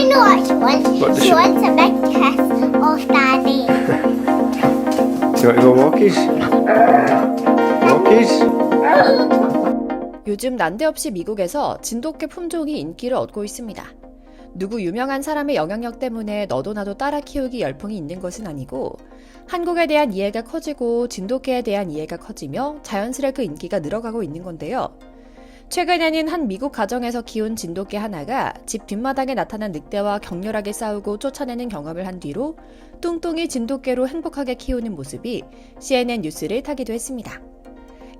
I know what she wants. What does she, she- wants a big kiss off Daddy. Do you want to go walkies? Walkies? 요즘 난데없이 미국에서 진돗개 품종이 인기를 얻고 있습니다. 누구 유명한 사람의 영향력 때문에 너도 나도 따라 키우기 열풍이 있는 것은 아니고 한국에 대한 이해가 커지고 진돗개에 대한 이해가 커지며 자연스레 그 인기가 늘어가고 있는 건데요. 최근에는 한 미국 가정에서 키운 진돗개 하나가 집 뒷마당에 나타난 늑대와 격렬하게 싸우고 쫓아내는 경험을 한 뒤로 뚱뚱이 진돗개로 행복하게 키우는 모습이 CNN 뉴스를 타기도 했습니다.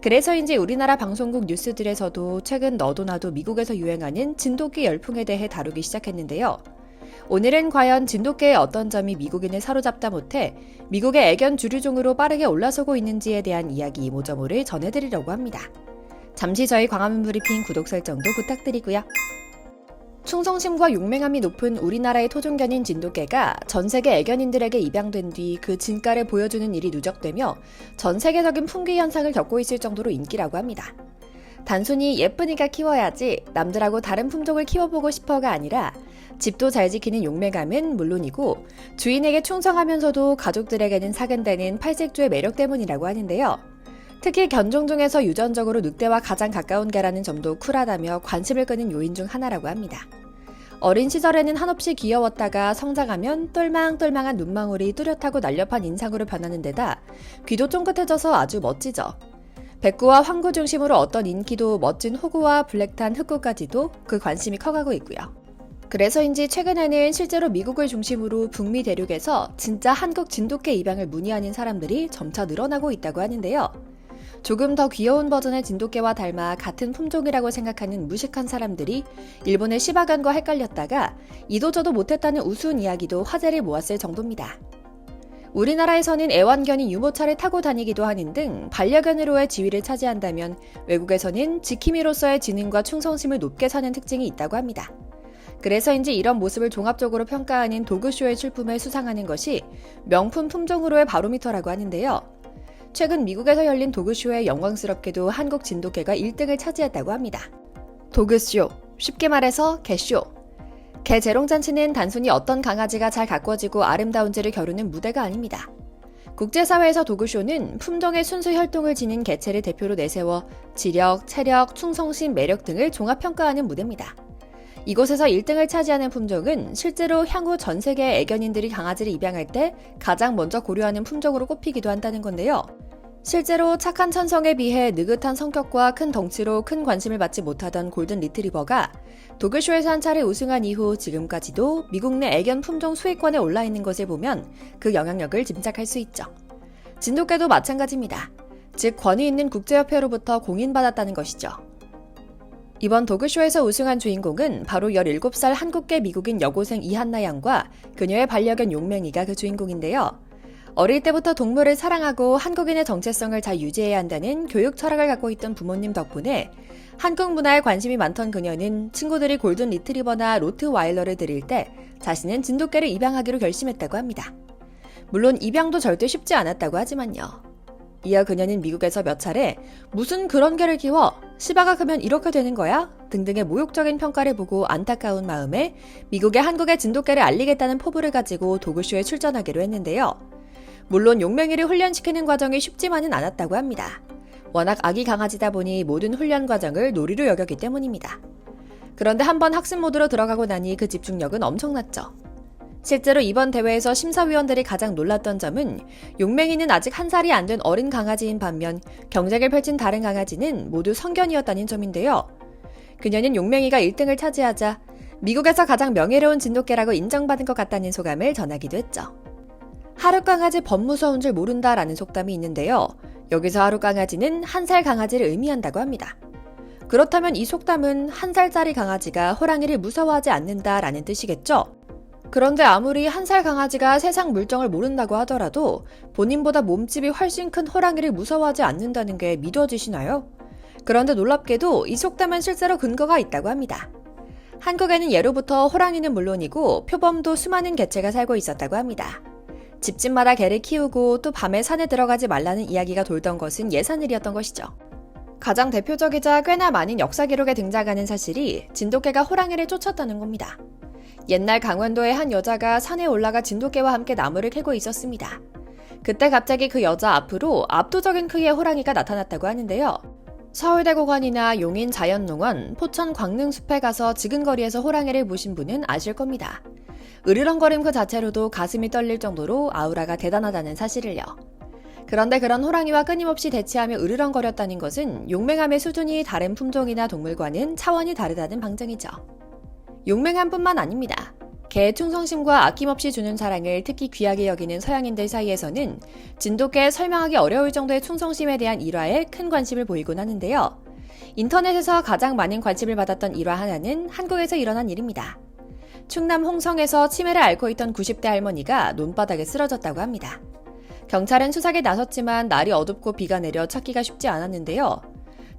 그래서인지 우리나라 방송국 뉴스들에서도 최근 너도 나도 미국에서 유행하는 진돗개 열풍에 대해 다루기 시작했는데요. 오늘은 과연 진돗개의 어떤 점이 미국인을 사로잡다 못해 미국의 애견 주류종으로 빠르게 올라서고 있는지에 대한 이야기 이모저모를 전해드리려고 합니다. 잠시 저희 광화문 브리핑 구독 설정도 부탁드리고요. 충성심과 용맹함이 높은 우리나라의 토종견인 진돗개가 전 세계 애견인들에게 입양된 뒤 그 진가를 보여주는 일이 누적되며 전 세계적인 풍기 현상을 겪고 있을 정도로 인기라고 합니다. 단순히 예쁘니까 키워야지 남들하고 다른 품종을 키워보고 싶어가 아니라 집도 잘 지키는 용맹함은 물론이고 주인에게 충성하면서도 가족들에게는 사근되는 팔색조의 매력 때문이라고 하는데요. 특히 견종 중에서 유전적으로 늑대와 가장 가까운 개라는 점도 쿨하다며 관심을 끄는 요인 중 하나라고 합니다. 어린 시절에는 한없이 귀여웠다가 성장하면 똘망똘망한 눈망울이 뚜렷하고 날렵한 인상으로 변하는 데다 귀도 쫑긋해져서 아주 멋지죠. 백구와 황구 중심으로 어떤 인기도 멋진 호구와 블랙탄 흑구까지도 그 관심이 커가고 있고요. 그래서인지 최근에는 실제로 미국을 중심으로 북미 대륙에서 진짜 한국 진돗개 입양을 문의하는 사람들이 점차 늘어나고 있다고 하는데요. 조금 더 귀여운 버전의 진돗개와 닮아 같은 품종이라고 생각하는 무식한 사람들이 일본의 시바견과 헷갈렸다가 이도저도 못했다는 우스운 이야기도 화제를 모았을 정도입니다. 우리나라에서는 애완견이 유모차를 타고 다니기도 하는 등 반려견으로의 지위를 차지한다면 외국에서는 지킴이로서의 지능과 충성심을 높게 사는 특징이 있다고 합니다. 그래서인지 이런 모습을 종합적으로 평가하는 도그쇼의 출품을 수상하는 것이 명품 품종으로의 바로미터라고 하는데요. 최근 미국에서 열린 도그쇼에 영광스럽게도 한국 진돗개가 1등을 차지했다고 합니다. 도그쇼, 쉽게 말해서 개쇼. 개 재롱잔치는 단순히 어떤 강아지가 잘 가꿔지고 아름다운지를 겨루는 무대가 아닙니다. 국제사회에서 도그쇼는 품종의 순수 혈통을 지닌 개체를 대표로 내세워 지력, 체력, 충성심, 매력 등을 종합평가하는 무대입니다. 이곳에서 1등을 차지하는 품종은 실제로 향후 전 세계 애견인들이 강아지를 입양할 때 가장 먼저 고려하는 품종으로 꼽히기도 한다는 건데요. 실제로 착한 천성에 비해 느긋한 성격과 큰 덩치로 큰 관심을 받지 못하던 골든 리트리버가 도쿄쇼에서 한 차례 우승한 이후 지금까지도 미국 내 애견 품종 수익권에 올라 있는 것을 보면 그 영향력을 짐작할 수 있죠. 진돗개도 마찬가지입니다. 즉 권위 있는 국제협회로부터 공인받았다는 것이죠. 이번 도그쇼에서 우승한 주인공은 바로 17살 한국계 미국인 여고생 이한나 양과 그녀의 반려견 용맹이가 그 주인공인데요. 어릴 때부터 동물을 사랑하고 한국인의 정체성을 잘 유지해야 한다는 교육 철학을 갖고 있던 부모님 덕분에 한국 문화에 관심이 많던 그녀는 친구들이 골든 리트리버나 로트와일러를 드릴 때 자신은 진돗개를 입양하기로 결심했다고 합니다. 물론 입양도 절대 쉽지 않았다고 하지만요. 이어 그녀는 미국에서 몇 차례 무슨 그런 개를 키워 시바가 크면 이렇게 되는 거야 등등의 모욕적인 평가를 보고 안타까운 마음에 미국에 한국의 진돗개를 알리겠다는 포부를 가지고 도그쇼에 출전하기로 했는데요. 물론 용맹이를 훈련시키는 과정이 쉽지만은 않았다고 합니다. 워낙 아기 강아지다 보니 모든 훈련 과정을 놀이로 여겼기 때문입니다. 그런데 한번 학습 모드로 들어가고 나니 그 집중력은 엄청났죠. 실제로 이번 대회에서 심사위원들이 가장 놀랐던 점은 용맹이는 아직 한 살이 안 된 어린 강아지인 반면 경쟁을 펼친 다른 강아지는 모두 성견이었다는 점인데요. 그녀는 용맹이가 1등을 차지하자 미국에서 가장 명예로운 진돗개라고 인정받은 것 같다는 소감을 전하기도 했죠. 하루 강아지 범 무서운 줄 모른다라는 속담이 있는데요. 여기서 하루 강아지는 한 살 강아지를 의미한다고 합니다. 그렇다면 이 속담은 한 살짜리 강아지가 호랑이를 무서워하지 않는다라는 뜻이겠죠? 그런데 아무리 한 살 강아지가 세상 물정을 모른다고 하더라도 본인보다 몸집이 훨씬 큰 호랑이를 무서워하지 않는다는 게 믿어지시나요? 그런데 놀랍게도 이 속담은 실제로 근거가 있다고 합니다. 한국에는 예로부터 호랑이는 물론이고 표범도 수많은 개체가 살고 있었다고 합니다. 집집마다 개를 키우고 또 밤에 산에 들어가지 말라는 이야기가 돌던 것은 예산일이었던 것이죠. 가장 대표적이자 꽤나 많은 역사 기록에 등장하는 사실이 진돗개가 호랑이를 쫓았다는 겁니다. 옛날 강원도의 한 여자가 산에 올라가 진돗개와 함께 나무를 캐고 있었습니다. 그때 갑자기 그 여자 앞으로 압도적인 크기의 호랑이가 나타났다고 하는데요. 서울대공원이나 용인 자연농원, 포천 광릉숲에 가서 지근거리에서 호랑이를 보신 분은 아실 겁니다. 으르렁거림 그 자체로도 가슴이 떨릴 정도로 아우라가 대단하다는 사실을요. 그런데 그런 호랑이와 끊임없이 대치하며 으르렁거렸다는 것은 용맹함의 수준이 다른 품종이나 동물과는 차원이 다르다는 방증이죠. 용맹함뿐만 아닙니다. 개의 충성심과 아낌없이 주는 사랑을 특히 귀하게 여기는 서양인들 사이에서는 진돗개에 설명하기 어려울 정도의 충성심에 대한 일화에 큰 관심을 보이곤 하는데요. 인터넷에서 가장 많은 관심을 받았던 일화 하나는 한국에서 일어난 일입니다. 충남 홍성에서 치매를 앓고 있던 90대 할머니가 논바닥에 쓰러졌다고 합니다. 경찰은 수색에 나섰지만 날이 어둡고 비가 내려 찾기가 쉽지 않았는데요.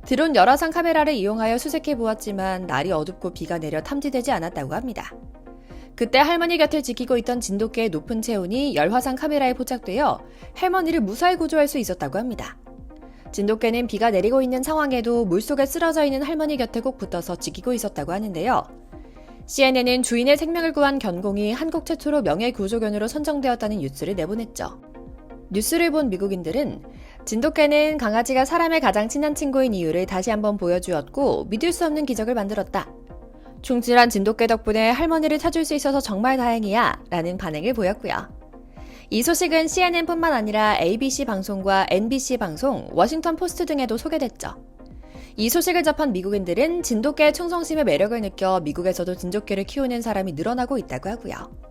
드론 열화상 카메라를 이용하여 수색해 보았지만 날이 어둡고 비가 내려 탐지되지 않았다고 합니다. 그때 할머니 곁을 지키고 있던 진돗개의 높은 체온이 열화상 카메라에 포착되어 할머니를 무사히 구조할 수 있었다고 합니다. 진돗개는 비가 내리고 있는 상황에도 물속에 쓰러져 있는 할머니 곁에 꼭 붙어서 지키고 있었다고 하는데요. CNN은 주인의 생명을 구한 견공이 한국 최초로 명예 구조견으로 선정되었다는 뉴스를 내보냈죠. 뉴스를 본 미국인들은 진돗개는 강아지가 사람의 가장 친한 친구인 이유를 다시 한번 보여주었고 믿을 수 없는 기적을 만들었다. 충실한 진돗개 덕분에 할머니를 찾을 수 있어서 정말 다행이야 라는 반응을 보였고요. 이 소식은 CNN뿐만 아니라 ABC 방송과 NBC 방송, 워싱턴 포스트 등에도 소개됐죠. 이 소식을 접한 미국인들은 진돗개의 충성심의 매력을 느껴 미국에서도 진돗개를 키우는 사람이 늘어나고 있다고 하고요.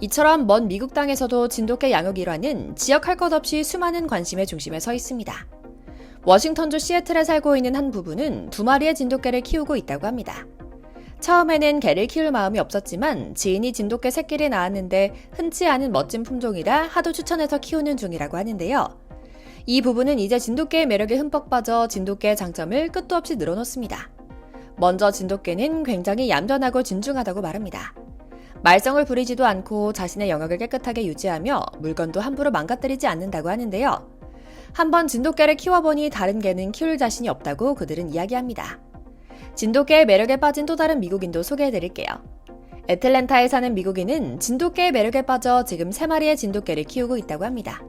이처럼 먼 미국 땅에서도 진돗개 양육 일화는 지역 할 것 없이 수많은 관심의 중심에 서 있습니다. 워싱턴주 시애틀에 살고 있는 한 부부는 두 마리의 진돗개를 키우고 있다고 합니다. 처음에는 개를 키울 마음이 없었지만 지인이 진돗개 새끼를 낳았는데 흔치 않은 멋진 품종이라 하도 추천해서 키우는 중이라고 하는데요. 이 부부는 이제 진돗개의 매력에 흠뻑 빠져 진돗개의 장점을 끝도 없이 늘어놓습니다. 먼저 진돗개는 굉장히 얌전하고 진중하다고 말합니다. 말썽을 부리지도 않고 자신의 영역을 깨끗하게 유지하며 물건도 함부로 망가뜨리지 않는다고 하는데요. 한번 진돗개를 키워보니 다른 개는 키울 자신이 없다고 그들은 이야기합니다. 진돗개의 매력에 빠진 또 다른 미국인도 소개해드릴게요. 애틀랜타에 사는 미국인은 진돗개의 매력에 빠져 지금 3마리의 진돗개를 키우고 있다고 합니다.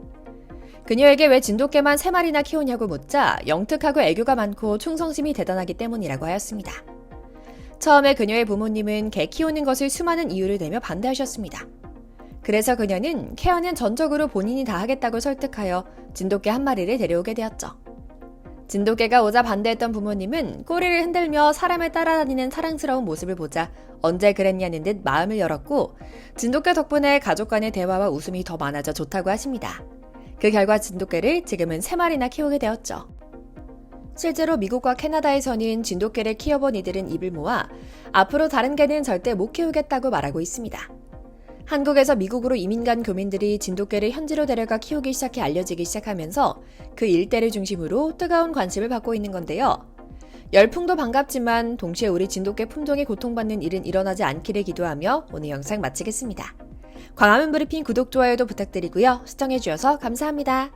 그녀에게 왜 진돗개만 3마리나 키우냐고 묻자 영특하고 애교가 많고 충성심이 대단하기 때문이라고 하였습니다. 처음에 그녀의 부모님은 개 키우는 것을 수많은 이유를 대며 반대하셨습니다. 그래서 그녀는 케어는 전적으로 본인이 다 하겠다고 설득하여 진돗개 한 마리를 데려오게 되었죠. 진돗개가 오자 반대했던 부모님은 꼬리를 흔들며 사람을 따라다니는 사랑스러운 모습을 보자 언제 그랬냐는 듯 마음을 열었고 진돗개 덕분에 가족 간의 대화와 웃음이 더 많아져 좋다고 하십니다. 그 결과 진돗개를 지금은 3마리나 키우게 되었죠. 실제로 미국과 캐나다에서는 진돗개를 키워본 이들은 입을 모아 앞으로 다른 개는 절대 못 키우겠다고 말하고 있습니다. 한국에서 미국으로 이민 간 교민들이 진돗개를 현지로 데려가 키우기 시작해 알려지기 시작하면서 그 일대를 중심으로 뜨거운 관심을 받고 있는 건데요. 열풍도 반갑지만 동시에 우리 진돗개 품종이 고통받는 일은 일어나지 않기를 기도하며 오늘 영상 마치겠습니다. 광화문 브리핑 구독, 좋아요도 부탁드리고요. 시청해주셔서 감사합니다.